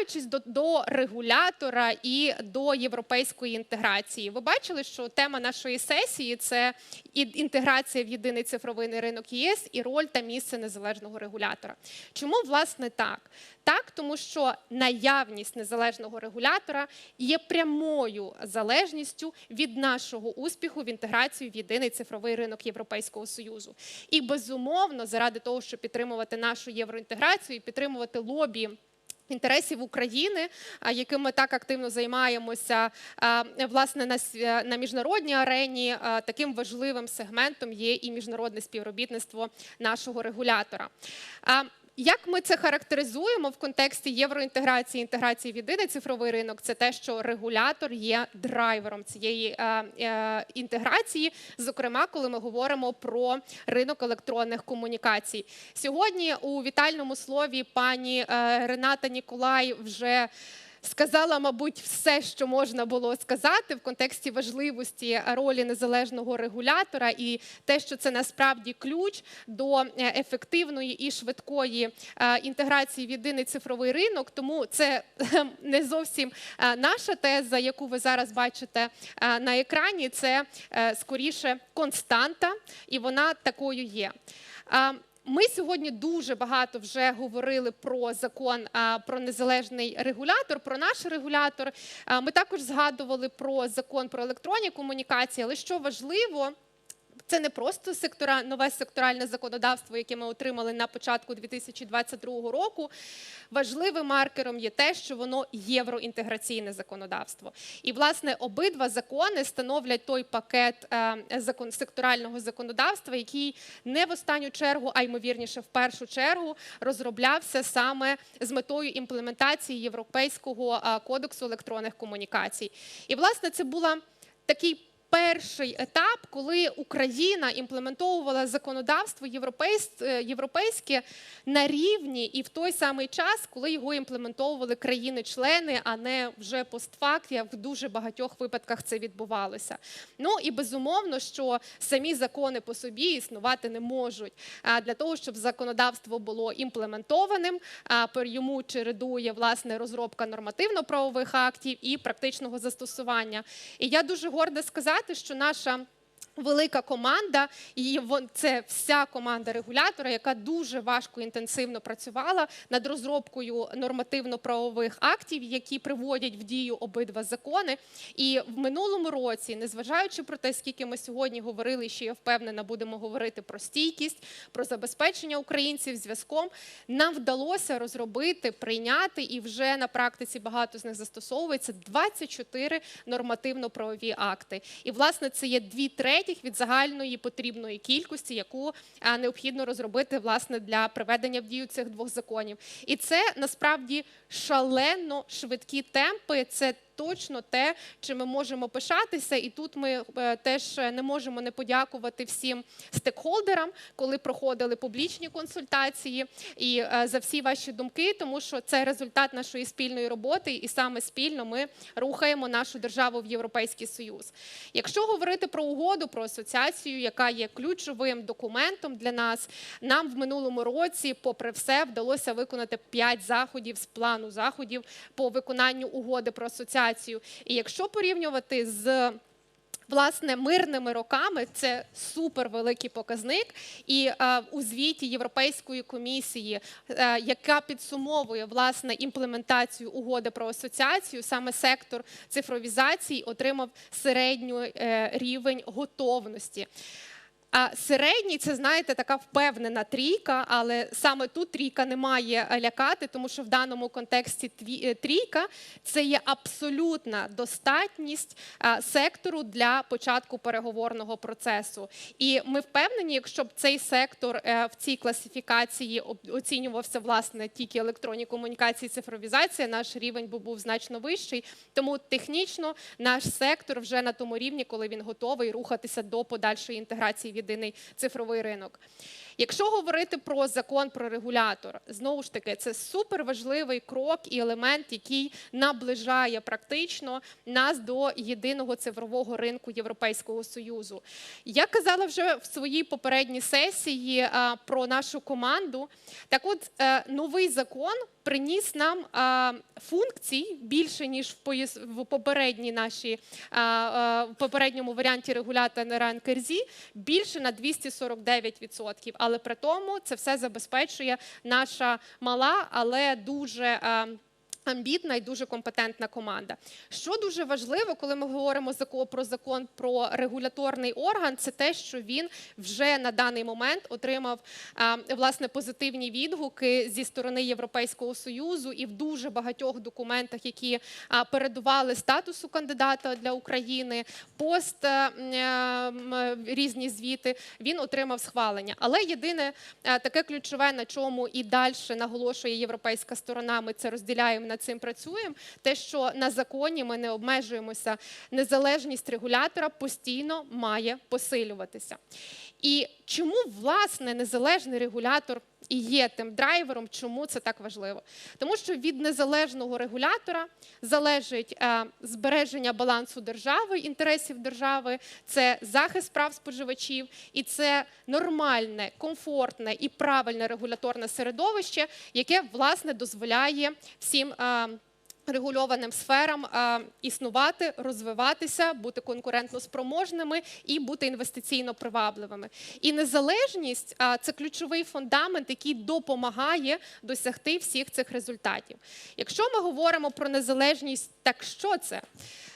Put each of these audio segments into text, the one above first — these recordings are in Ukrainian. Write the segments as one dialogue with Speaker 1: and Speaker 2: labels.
Speaker 1: повертаючись до, до регулятора і до європейської інтеграції, ви бачили, що тема нашої сесії це інтеграція в єдиний цифровий ринок ЄС і роль та місце незалежного регулятора. Чому власне так? Так, тому що наявність незалежного регулятора є прямою залежністю від нашого успіху в інтеграцію в єдиний цифровий ринок Європейського союзу. І безумовно, заради того, щоб підтримувати нашу євроінтеграцію і підтримувати лобі. Інтересів України, яким ми так активно займаємося, власне на с- на міжнародній арені. Таким важливим сегментом є і міжнародне співробітництво нашого регулятора. Як ми це характеризуємо в контексті євроінтеграції, інтеграції в єдиний цифровий ринок? Це те, що регулятор є драйвером цієї е, е, інтеграції, зокрема, коли ми говоримо про ринок електронних комунікацій. Сьогодні у вітальному слові пані е, Рената Ніколай вже. Сказала, мабуть, все, що можна було сказати в контексті важливості ролі незалежного регулятора, і те, що це насправді ключ до е, ефективної і швидкої е, інтеграції в єдиний цифровий ринок. Тому це не зовсім е, наша теза, яку ви зараз бачите е, на екрані. Це е, скоріше константа, і вона такою є. Ми сьогодні дуже багато вже говорили про закон про незалежний регулятор, про наш регулятор. Ми також згадували про закон про електронні комунікації, але що важливо. Це не просто сектора, нове секторальне законодавство, яке ми отримали на початку 2022 року. Важливим маркером є те, що воно євроінтеграційне законодавство. І, власне, обидва закони становлять той пакет е, закон, секторального законодавства, який не в останню чергу, а ймовірніше в першу чергу розроблявся саме з метою імплементації Європейського е, кодексу електронних комунікацій. І, власне, це була такий перший етап, коли Україна імплементовувала законодавство е, європейське на рівні і в той самий час, коли його імплементовували країни-члени, а не вже постфакт, як в дуже багатьох випадках це відбувалося. Ну і безумовно, що самі закони по собі існувати не можуть. А для того, щоб законодавство було імплементованим, а йому чередує власне розробка нормативно-правових актів і практичного застосування. І я дуже горда сказати, що наша велика команда, і це вся команда регулятора, яка дуже важко інтенсивно працювала над розробкою нормативно-правових актів, які приводять в дію обидва закони. І в минулому році, незважаючи про те, скільки ми сьогодні говорили, що я впевнена, будемо говорити про стійкість, про забезпечення українців зв'язком, нам вдалося розробити, прийняти і вже на практиці багато з них застосовується 24 нормативно-правові акти. І власне це є дві третіх від загальної потрібної кількості, яку необхідно розробити власне для приведення в дію цих двох законів. І це насправді шалено швидкі темпи. Це точно те, чим ми можемо пишатися, і тут ми е, теж не можемо не подякувати всім стекхолдерам, коли проходили публічні консультації, і е, за всі ваші думки, тому що це результат нашої спільної роботи, і саме спільно ми рухаємо нашу державу в Європейський Союз. Якщо говорити про угоду про асоціацію, яка є ключовим документом для нас, нам в минулому році, попри все, вдалося виконати 5 заходів з плану заходів по виконанню угоди про асоціацію. І якщо порівнювати з Власне, мирними роками це супер великий показник. І е, у звіті Європейської комісії, е, яка підсумовує власне імплементацію угоди про асоціацію, саме сектор цифровізації отримав середню е, рівень готовності. А середній це знаєте така впевнена трійка, але саме тут трійка не має е, лякати, тому що в даному контексті е, трійка це є абсолютна достатність е, сектору для початку переговорного процесу. І ми впевнені, якщо б цей сектор в цій класифікації оцінювався власне тільки електронні комунікації, цифровізація, наш рівень би був значно вищий. Тому технічно наш сектор вже на тому рівні, коли він готовий рухатися до подальшої інтеграції єдиний цифровий ринок. Якщо говорити про закон про регулятор, знову ж таки, це суперважливий крок і елемент, який наближає практично нас до єдиного цифрового ринку Європейського союзу. Я казала вже в своїй попередній сесії а, про нашу команду. Так, от е, новий закон приніс нам а, функцій більше ніж в, попередній нашій а, а, в попередньому варіанті регулятора НКРЗ більше на 249%. Але при тому це все забезпечує наша мала, але дуже. Амбітна і дуже компетентна команда. Що дуже важливо, коли ми говоримо про закон про регуляторний орган, це те, що він вже на даний момент отримав власне позитивні відгуки зі сторони Європейського союзу і в дуже багатьох документах, які передували статусу кандидата для України, пост е, е, м, різні звіти. Він отримав схвалення. Але єдине е, таке ключове, на чому і далі наголошує європейська сторона, ми це розділяємо над цим працюємо. Те, що на законі ми не обмежуємося, незалежність регулятора постійно має посилюватися. І чому власне незалежний регулятор і є тим драйвером, чому це так важливо? Тому що від незалежного регулятора залежить е, збереження балансу держави, інтересів держави, це захист прав споживачів, і це нормальне, комфортне і правильне регуляторне середовище, яке власне дозволяє всім. Регульованим сферам е, існувати, розвиватися, бути конкурентно спроможними і бути інвестиційно привабливими. І незалежність е, це ключовий фундамент, який допомагає досягти всіх цих результатів. Якщо ми говоримо про незалежність, так що це?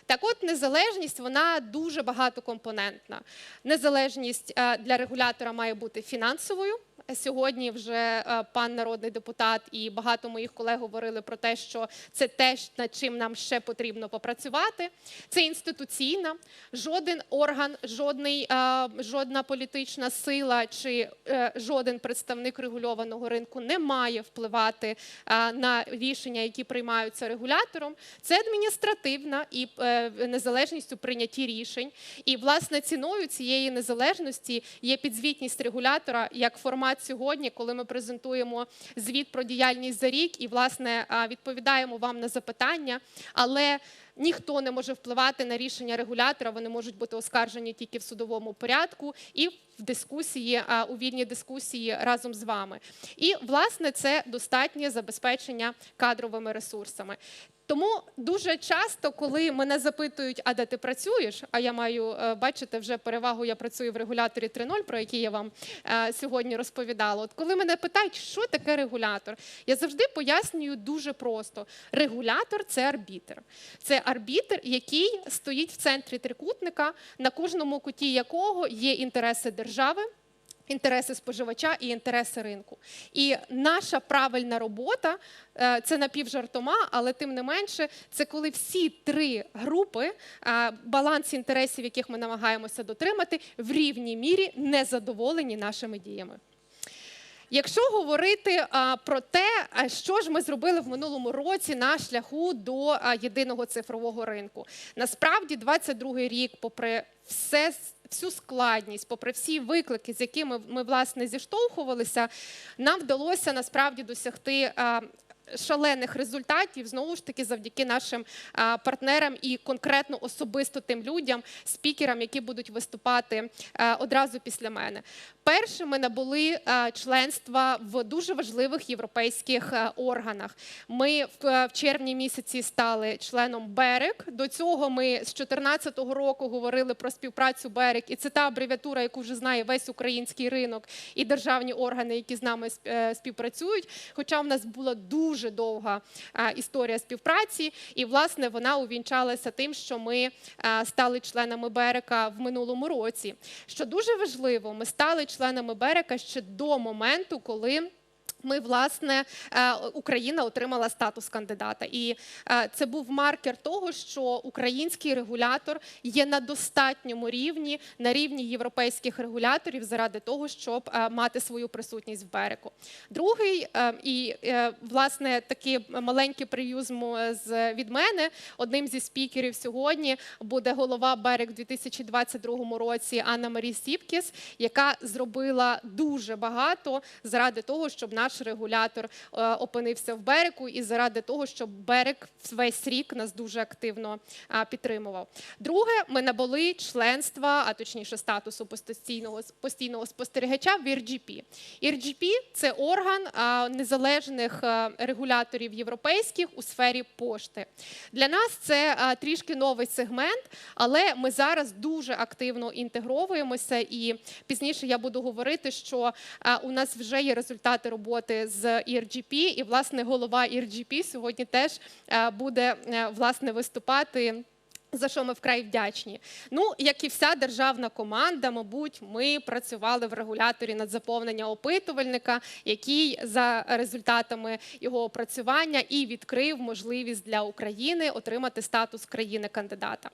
Speaker 1: Так от незалежність вона дуже багатокомпонентна. Незалежність е, для регулятора має бути фінансовою. Сьогодні вже е, пан народний депутат і багато моїх колег говорили про те, що це те, над чим нам ще потрібно попрацювати. Це інституційна, жоден орган, жодний, е, жодна політична сила чи е, жоден представник регульованого ринку не має впливати на рішення, які приймаються регулятором. Це адміністративна і незалежність у прийнятті рішень. І власне ціною цієї незалежності є підзвітність регулятора як формат сьогодні, коли ми презентуємо звіт про діяльність за рік і власне відповідаємо вам на запитання, але ніхто не може впливати на рішення регулятора. Вони можуть бути оскаржені тільки в судовому порядку і в дискусії, у вільній дискусії разом з вами. І власне це достатнє забезпечення кадровими ресурсами. Тому дуже часто, коли мене запитують, а де ти працюєш, а я маю е, бачите вже перевагу, я працюю в регуляторі 3.0, про який я вам е, сьогодні розповідала. От коли мене питають, що таке регулятор, я завжди пояснюю дуже просто: регулятор це арбітр. Це арбітр, який стоїть в центрі трикутника, на кожному куті якого є інтереси держави. Інтереси споживача і інтереси ринку. І наша правильна робота е, це напівжартома, але тим не менше, це коли всі три групи, е, баланс інтересів, яких ми намагаємося дотримати, в рівній мірі не задоволені нашими діями. Якщо говорити а, про те, що ж ми зробили в минулому році на шляху до єдиного цифрового ринку, насправді 22-й рік, попри все всю складність, попри всі виклики, з якими ми власне зіштовхувалися, нам вдалося насправді досягти. Шалених результатів знову ж таки завдяки нашим партнерам і конкретно особисто тим людям, спікерам, які будуть виступати одразу після мене. Перше, ми набули членства в дуже важливих європейських органах. Ми в, е, червні місяці стали членом БЕРЕК. До цього ми з 2014 року говорили про співпрацю БЕРЕК, і це та абревіатура, яку вже знає весь український ринок і державні органи, які з нами е, співпрацюють. Хоча в нас була дуже довга історія співпраці, і власне вона увінчалася тим, що ми стали членами Берека в минулому році. Що дуже важливо, ми стали членами Берека ще до моменту, коли. Ми власне е, Україна отримала статус кандидата, і е, це був маркер того, що український регулятор є на достатньому рівні, на рівні європейських регуляторів, заради того, щоб е, мати свою присутність в берегу. Другий і власне такий маленький прев'юз м- з від мене. Одним зі спікерів сьогодні буде голова берег у 2022 році Анна Марі Сіпкіс, яка зробила дуже багато заради того, щоб наш регулятор е, опинився в берегу, і заради того, щоб берег весь рік нас дуже активно підтримував. Друге, ми набули членства, а точніше статусу постійного постійного спостерігача в RGP. RGP – це орган незалежних регуляторів європейських у сфері пошти. Для нас це трішки новий сегмент, але ми зараз дуже активно інтегровуємося. І пізніше я буду говорити, що у нас вже є результати роботи з ERGP, і власне голова ERGP сьогодні теж буде е, власне виступати. За що ми вкрай вдячні. Ну, як і вся державна команда, мабуть, ми працювали в регуляторі над заповнення опитувальника, який за результатами його опрацювання і відкрив можливість для України отримати статус країни-кандидата.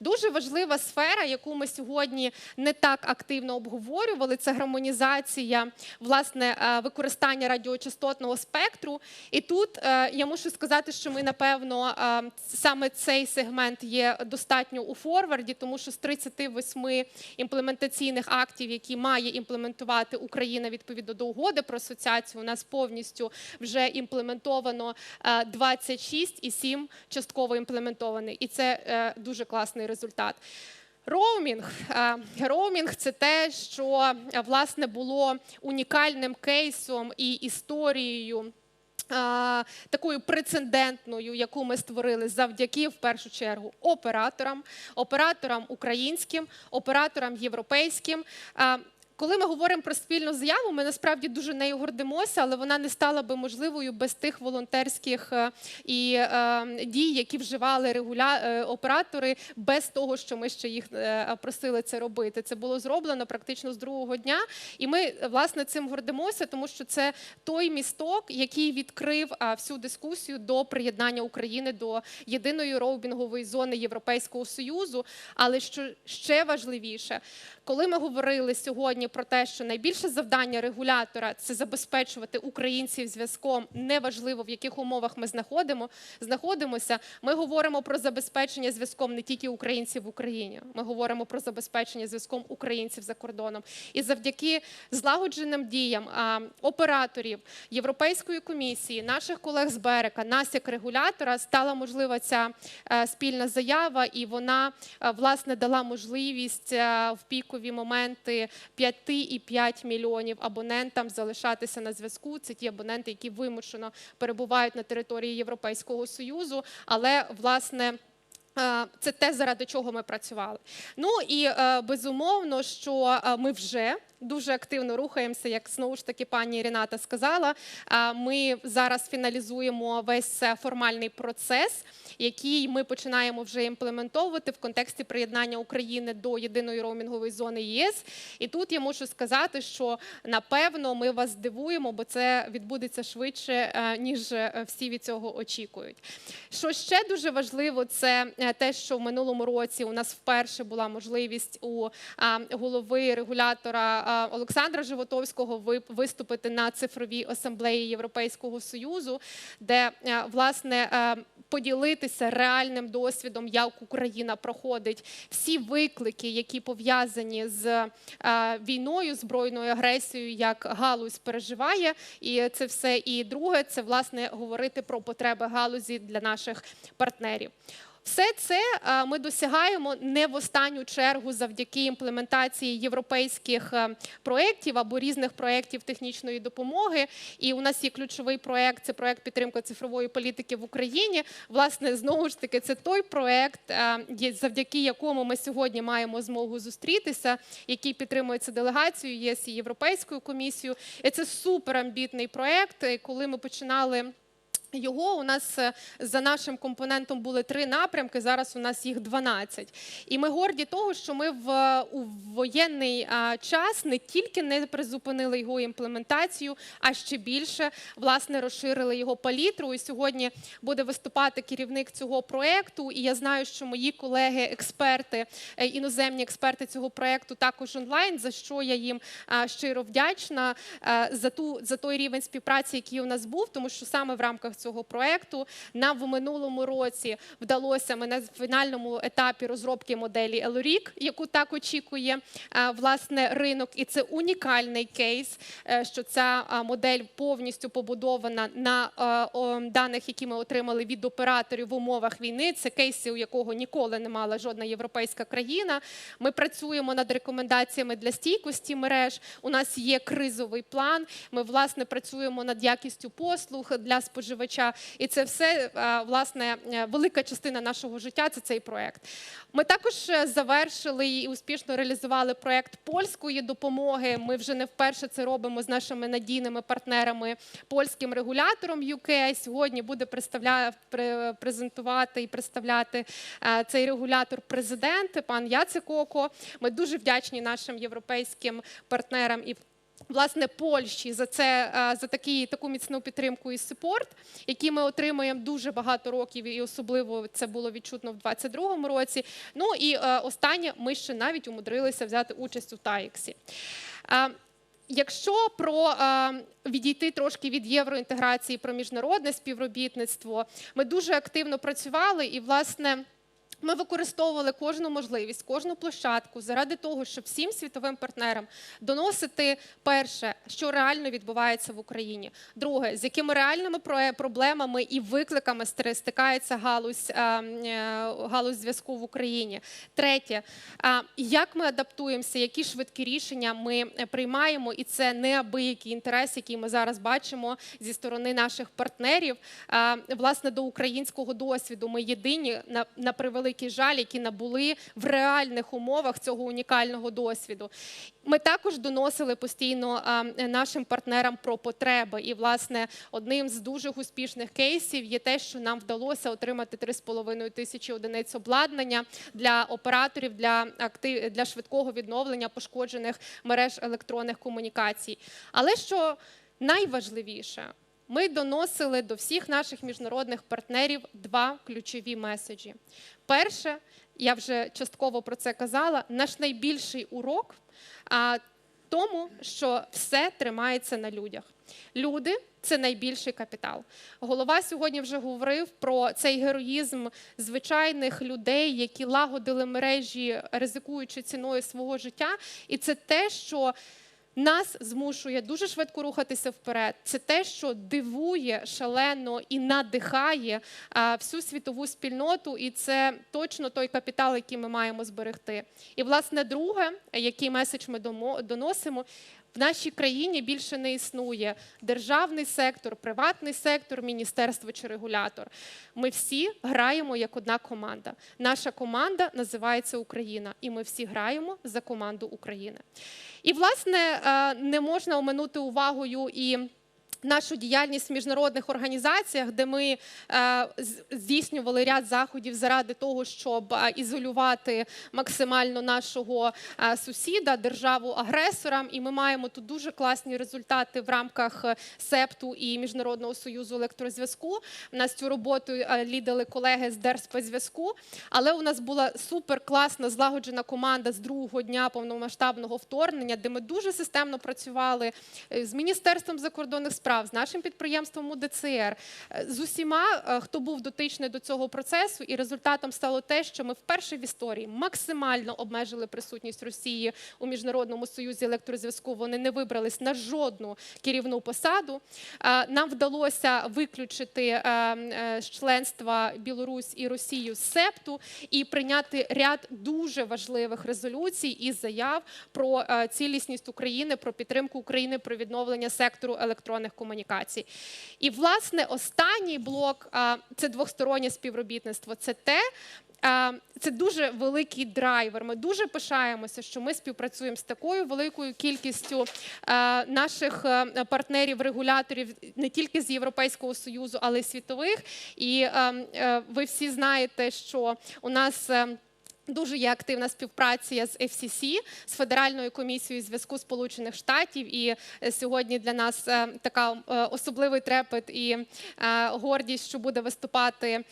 Speaker 1: Дуже важлива сфера, яку ми сьогодні не так активно обговорювали, це гармонізація власне е, використання радіочастотного спектру. І тут е, я мушу сказати, що ми напевно е, саме цей сегмент є достатньо у форварді, тому що з 38 імплементаційних актів, які має імплементувати Україна відповідно до угоди про асоціацію, у нас повністю вже імплементовано е, 26 і 7 частково імплементований. І це е, дуже класний результат. Роумінг. Е, Роумінг це те, що е, власне було унікальним кейсом і історією. Такою прецедентною, яку ми створили завдяки в першу чергу операторам, операторам українським, операторам європейським. Коли ми говоримо про спільну заяву, ми насправді дуже нею гордимося, але вона не стала би можливою без тих волонтерських е, і е, дій, які вживали регуля... е, оператори, без того, що ми ще їх просили це робити. Це було зроблено практично з другого дня, і ми власне цим гордимося, тому що це той місток, який відкрив всю дискусію до приєднання України до єдиної роубінгової зони Європейського союзу. Але що ще важливіше, коли ми говорили сьогодні про те, що найбільше завдання регулятора це забезпечувати українців зв'язком, неважливо в яких умовах ми знаходимо, знаходимося. Ми говоримо про забезпечення зв'язком не тільки українців в Україні. Ми говоримо про забезпечення зв'язком українців за кордоном. І завдяки злагодженим діям операторів Європейської комісії, наших колег з Берека, нас як регулятора, стала можлива ця е, спільна заява, і вона е, власне дала можливість е, в пікові моменти 5,5 мільйонів абонентам залишатися на зв'язку. Це ті абоненти, які вимушено перебувають на території Європейського союзу, але власне. Е, Це те, заради чого ми працювали. Ну і е, безумовно, що е, ми вже дуже активно рухаємося, як знову ж таки пані Ріната сказала. Ми зараз фіналізуємо весь формальний процес, який ми починаємо вже імплементовувати в контексті приєднання України до єдиної роумінгової зони ЄС. І тут я мушу сказати, що напевно ми вас здивуємо, бо це відбудеться швидше, е, ніж е, всі від цього очікують. Що ще дуже важливо, це е, те, що в минулому році у нас вперше була можливість у голови регулятора Олександра Животовського ви- виступити на цифровій асамблеї Європейського союзу, де е, власне. е, Поділитися реальним досвідом, як Україна проходить всі виклики, які пов'язані з е, війною, збройною агресією, як галузь переживає, і це все. І друге, це власне говорити про потреби галузі для наших партнерів. Все це е, ми досягаємо не в останню чергу завдяки імплементації європейських е, проєктів або різних проєктів технічної допомоги. І у нас є ключовий проєкт, це проєкт підтримки цифрової політики в Україні. Власне, знову ж таки, це той проєкт, е, завдяки якому ми сьогодні маємо змогу зустрітися, який підтримується делегацією ЄС і Європейською комісією. І це суперамбітний проєкт. Коли ми починали Його у нас е, за нашим компонентом були три напрямки. Зараз у нас їх 12. І ми горді того, що ми в е, у воєнний час не тільки не призупинили його імплементацію, а ще більше власне розширили його палітру. І сьогодні буде виступати керівник цього проекту. І я знаю, що мої колеги, експерти, е, іноземні експерти цього проекту також онлайн. За що я їм щиро вдячна за ту за той рівень співпраці, який у нас був, тому що саме в рамках цього проекту нам в минулому році вдалося ми на фінальному етапі розробки моделі Елорік, яку так очікує е, власне ринок, і це унікальний кейс, е, що ця е, модель повністю побудована на даних, які ми отримали від операторів в умовах війни. Це кейси, у якого ніколи не мала жодна європейська країна. Ми працюємо над рекомендаціями для стійкості мереж. У нас є кризовий план. Ми власне працюємо над якістю послуг для споживача, і це все власне е, велика частина нашого життя. Це цей проект. Ми також е, завершили і успішно реалізували проект польської допомоги. Ми вже не вперше це робимо з нашими надійними партнерами, польським регулятором UK. Сьогодні буде презентувати і представляти е, цей регулятор президент пан Яцек Око. Ми дуже вдячні нашим європейським партнерам і Власне, Польщі за це е, за такі таку міцну підтримку і супорт, який ми отримуємо дуже багато років, і особливо це було відчутно в 2022 році. Ну і е, останнє, ми ще навіть умудрилися взяти участь у ТАІКСі. Е, Якщо про відійти трошки від євроінтеграції про міжнародне співробітництво, ми дуже активно працювали і власне. Ми використовували кожну можливість, кожну площадку заради того, щоб всім світовим партнерам доносити перше, що реально відбувається в Україні. Друге, з якими реальними про- проблемами і викликами стикається галузь, е, е, галузь зв'язку в Україні. Третє, як ми адаптуємося, які швидкі рішення ми е, приймаємо, і це неабиякий інтерес, який ми зараз бачимо зі сторони наших партнерів. Власне, до українського досвіду ми єдині на, на превеликий жаль, які набули в реальних умовах цього унікального досвіду. Ми також доносили постійно нашим партнерам про потреби. І, власне, одним з дуже успішних кейсів є те, що нам вдалося отримати 3,5 тисячі одиниць обладнання для операторів для актив... для швидкого відновлення пошкоджених мереж електронних комунікацій. Але що найважливіше, ми доносили до всіх наших міжнародних партнерів два ключові меседжі. Перше, я вже частково про це казала, наш найбільший урок а, тому, що все тримається на людях. Люди це найбільший капітал. Голова сьогодні вже говорив про цей героїзм звичайних людей, які лагодили мережі, ризикуючи ціною свого життя. І це те, що нас змушує дуже швидко рухатися вперед. Це те, що дивує шалено і надихає всю світову спільноту, і це точно той капітал, який ми маємо зберегти. І власне, друге, який меседж ми доносимо. В нашій країні більше не існує державний сектор, приватний сектор, міністерство чи регулятор. Ми всі граємо як одна команда. Наша команда називається Україна, і ми всі граємо за команду України. І, власне, е, не можна оминути увагою і. Нашу діяльність в міжнародних організаціях, де ми е, здійснювали ряд заходів заради того, щоб е, ізолювати максимально нашого е, сусіда, державу агресора. І ми маємо тут дуже класні результати в рамках СЕПТу і Міжнародного союзу електрозв'язку. У нас цю роботу лідили колеги з Держспецзв'язку, але у нас була супер класна злагоджена команда з другого дня повномасштабного вторгнення, де ми дуже системно працювали з Міністерством закордонних справ, з нашим підприємством УДЦР, е, з усіма, е, хто був дотичний до цього процесу. І результатом стало те, що ми вперше в історії максимально обмежили присутність Росії у міжнародному союзі електрозв'язку. Вони не вибрались на жодну керівну посаду. Е, Нам вдалося виключити з членства Білорусь і Росію з СЕПТу і прийняти ряд дуже важливих резолюцій і заяв про цілісність України, про підтримку України, про відновлення сектору електронних комунікацій. І власне останній блок це двостороннє співробітництво. Це те, це дуже великий драйвер. Ми дуже пишаємося, що ми співпрацюємо з такою великою кількістю наших е, партнерів, регуляторів не тільки з Європейського союзу, але й світових. І е, е, ви всі знаєте, що у нас. Дуже є активна співпраця з FCC, з Федеральною комісією зв'язку Сполучених Штатів. І е, сьогодні для нас е, така е, особливий трепет і гордість, що буде виступати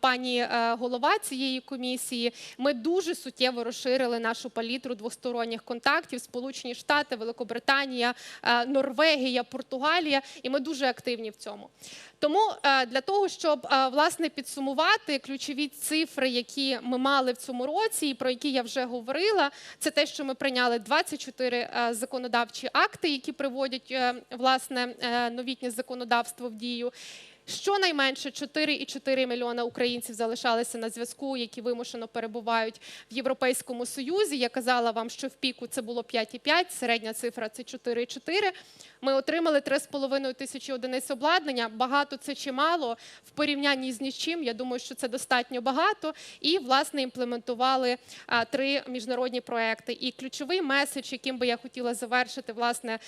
Speaker 1: пані голова цієї комісії. Ми дуже суттєво розширили нашу палітру двосторонніх контактів: Сполучені Штати, Великобританія, Норвегія, Португалія, і ми дуже активні в цьому. Тому для того, щоб власне підсумувати ключові цифри, які ми мали в цьому році, і про які я вже говорила, це те, що ми прийняли 24 е, законодавчі акти, які приводять е, власне е, новітнє законодавство в дію. Щонайменше 4,4 мільйона українців залишалися на зв'язку, які вимушено перебувають в Європейському Союзі. Я казала вам, що в піку це було 5,5, середня цифра це 4,4. Ми отримали 3,5 тисячі одиниць обладнання. Багато це чи мало в порівнянні з нічим. Я думаю, що це достатньо багато. І власне імплементували три міжнародні проекти. І ключовий меседж, яким би я хотіла завершити власне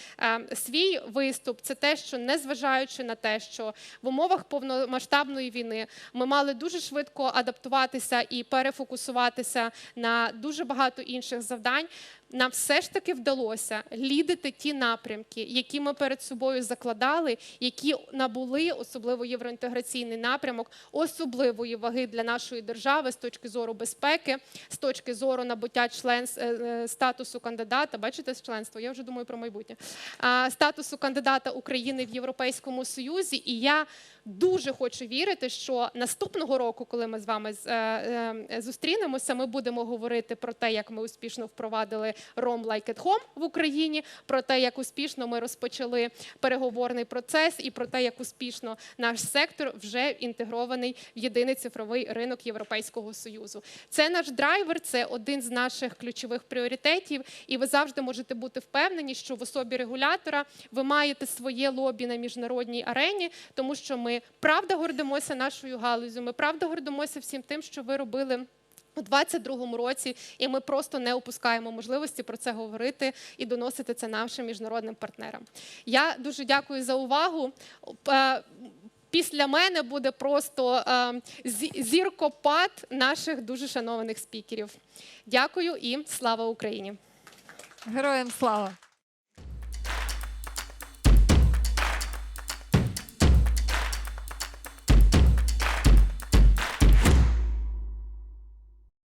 Speaker 1: свій виступ, це те, що незважаючи на те, що в умовах повномасштабної війни ми мали дуже швидко адаптуватися і перефокусуватися на дуже багато інших завдань. Нам все ж таки вдалося лідити ті напрямки, які ми перед собою закладали, які набули особливо євроінтеграційний напрямок, особливої ваги для нашої держави з точки зору безпеки, з точки зору набуття член е, е, статусу кандидата. Бачите з членство? Я вже думаю про майбутнє статусу кандидата України в Європейському Союзі. І я дуже хочу вірити, що наступного року, коли ми з вами е, е, зустрінемося, ми будемо говорити про те, як ми успішно впровадили Rome Like at Home в Україні, про те, як успішно ми розпочали переговорний процес, і про те, як успішно наш сектор вже інтегрований в єдиний цифровий ринок Європейського союзу. Це наш драйвер, це один з наших ключових пріоритетів, і ви завжди можете бути впевнені, що в особі регулятора ви маєте своє лобі на міжнародній арені, тому що ми правда гордимося нашою галузю. Ми правда гордимося всім тим, що ви робили. У 22-му році, і ми просто не опускаємо можливості про це говорити і доносити це нашим міжнародним партнерам. Я дуже дякую за увагу. Е, Після мене буде просто е, зіркопад наших дуже шанованих спікерів. Дякую і слава Україні!
Speaker 2: Героям слава!